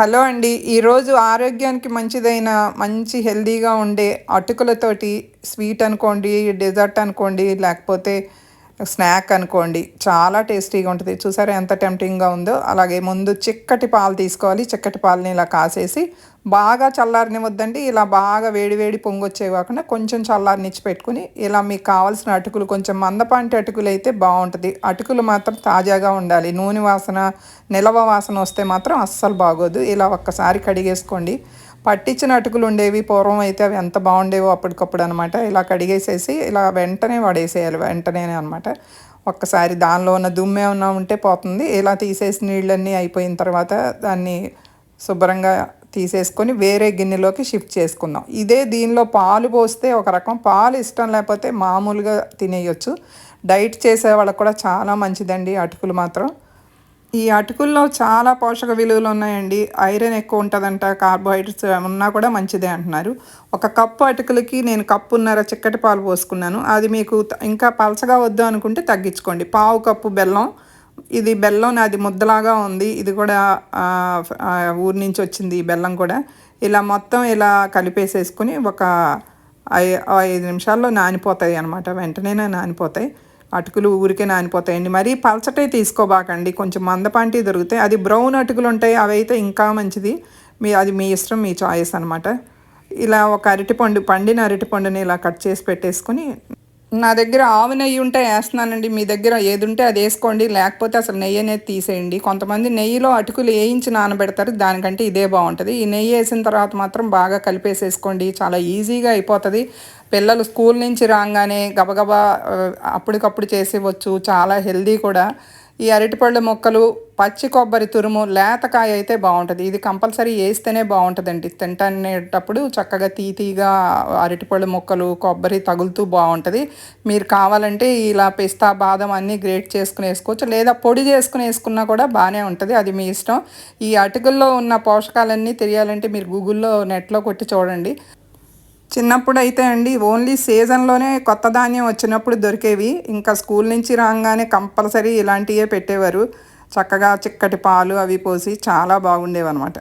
Hello అండి. ఈరోజు ఆరోగ్యానికి మంచిదైన మంచి హెల్దీగా ఉండే అటుకులతోటి స్వీట్ అనుకోండి డెజర్ట్ అనుకోండి లేకపోతే స్నాక్ అనుకోండి చాలా టేస్టీగా ఉంటుంది. చూసారా ఎంత టెంప్టింగ్గా ఉందో? అలాగే ముందు చిక్కటి పాలు తీసుకోవాలి. చిక్కటి పాలని ఇలా కాసేసి బాగా చల్లారనివద్దండి ఇలా బాగా వేడి వేడి పొంగొచ్చే కాకుండా కొంచెం చల్లారనిచ్చి పెట్టుకుని ఇలా మీకు కావాల్సిన అటుకులు కొంచెం మందపాంటి అటుకులు అయితే బాగుంటుంది. అటుకులు మాత్రం తాజాగా ఉండాలి. నూనె వాసన నిలవ వాసన వస్తే మాత్రం అస్సలు బాగోదు. ఇలా ఒక్కసారి కడిగేసుకోండి. పట్టించిన అటుకులు ఉండేవి పూర్వం అయితే అవి ఎంత బాగుండేవో అప్పటికప్పుడు అనమాట ఇలా కడిగేసేసి ఇలా వెంటనే పడేసేయాలి వెంటనే అనమాట ఒక్కసారి దానిలో ఉన్న దుమ్మే ఉన్నా ఉంటే పోతుంది. ఇలా తీసేసి నీళ్ళన్నీ అయిపోయిన తర్వాత దాన్ని శుభ్రంగా తీసేసుకొని వేరే గిన్నెలోకి షిఫ్ట్ చేసుకుందాం. ఇదే దీనిలో పాలు పోస్తే ఒక రకం. పాలు ఇష్టం లేకపోతే మామూలుగా తినేయొచ్చు. డైట్ చేసే వాళ్ళకి కూడా చాలా మంచిదండి అటుకులు మాత్రం. ఈ అటుకుల్లో చాలా పోషక విలువలు ఉన్నాయండి. ఐరన్ ఎక్కువ ఉంటుందంట కార్బోహైడ్రేట్స్ ఉన్నా కూడా మంచిదే అంటున్నారు. ఒక కప్పు అటుకులకి నేను కప్పున్నర చిక్కటి పాలు పోసుకున్నాను. అది మీకు ఇంకా పలచగా వద్దు అనుకుంటే తగ్గించుకోండి. పావు కప్పు బెల్లం. ఇది బెల్లం నాది ముద్దలాగా ఉంది. ఇది కూడా ఊరి నుంచి వచ్చింది ఈ బెల్లం కూడా. ఇలా మొత్తం ఇలా కలిపేసేసుకుని ఒక ఐదు నిమిషాల్లో నానిపోతాయి అనమాట వెంటనే నానిపోతాయి. అటుకులు ఊరికే నానిపోతాయండి. మరీ పలచటే తీసుకోబాకండి. కొంచెం మందపాంటి దొరుకుతాయి అది బ్రౌన్ అటుకులు ఉంటాయి అవి అయితే ఇంకా మంచిది. మీ అది మీ ఇష్టం మీ చాయిస్ అనమాట ఇలా ఒక అరటిపండు పండిన అరటిపండుని ఇలా కట్ చేసి పెట్టేసుకొని నా దగ్గర ఆవు నెయ్యి ఉంటే వేస్తున్నానండి. మీ దగ్గర ఏది ఉంటే అది వేసుకోండి. లేకపోతే అసలు నెయ్యి అనేది తీసేయండి. కొంతమంది నెయ్యిలో అటుకులు వేయించి నానబెడతారు. దానికంటే ఇదే బాగుంటుంది. ఈ నెయ్యి వేసిన తర్వాత మాత్రం బాగా కలిపేసేసుకోండి. చాలా ఈజీగా అయిపోతుంది. పిల్లలు స్కూల్ నుంచి రాగానే గబగబా అప్పటికప్పుడు చేసేవచ్చు చాలా హెల్దీ కూడా. ఈ అరటిపళ్ళు మొక్కలు పచ్చి కొబ్బరి తురుము లేతకాయ అయితే బాగుంటుంది. ఇది కంపల్సరీ వేస్తేనే బాగుంటుందండి. తింటనేటప్పుడు చక్కగా తీతీగా అరటిపళ్ళు మొక్కలు కొబ్బరి తగులుతూ బాగుంటుంది. మీరు కావాలంటే ఇలా పిస్తా బాదం అన్నీ గ్రేట్ చేసుకుని వేసుకోవచ్చు. లేదా పొడి చేసుకుని వేసుకున్నా కూడా బాగానే ఉంటుంది. అది మీ ఇష్టం. ఈ అటుకుల్లో ఉన్న పోషకాలన్నీ తెలియాలంటే మీరు గూగుల్లో నెట్లో కొట్టి చూడండి. చిన్నప్పుడు అయితే అండి ఓన్లీ సీజన్లోనే కొత్త ధాన్యం వచ్చినప్పుడు దొరికేవి. ఇంకా స్కూల్ నుంచి రాగానే కంపల్సరీ ఇలాంటివే పెట్టేవారు. చక్కగా చిక్కటి పాలు అవి పోసి చాలా బాగుండేవి అనమాట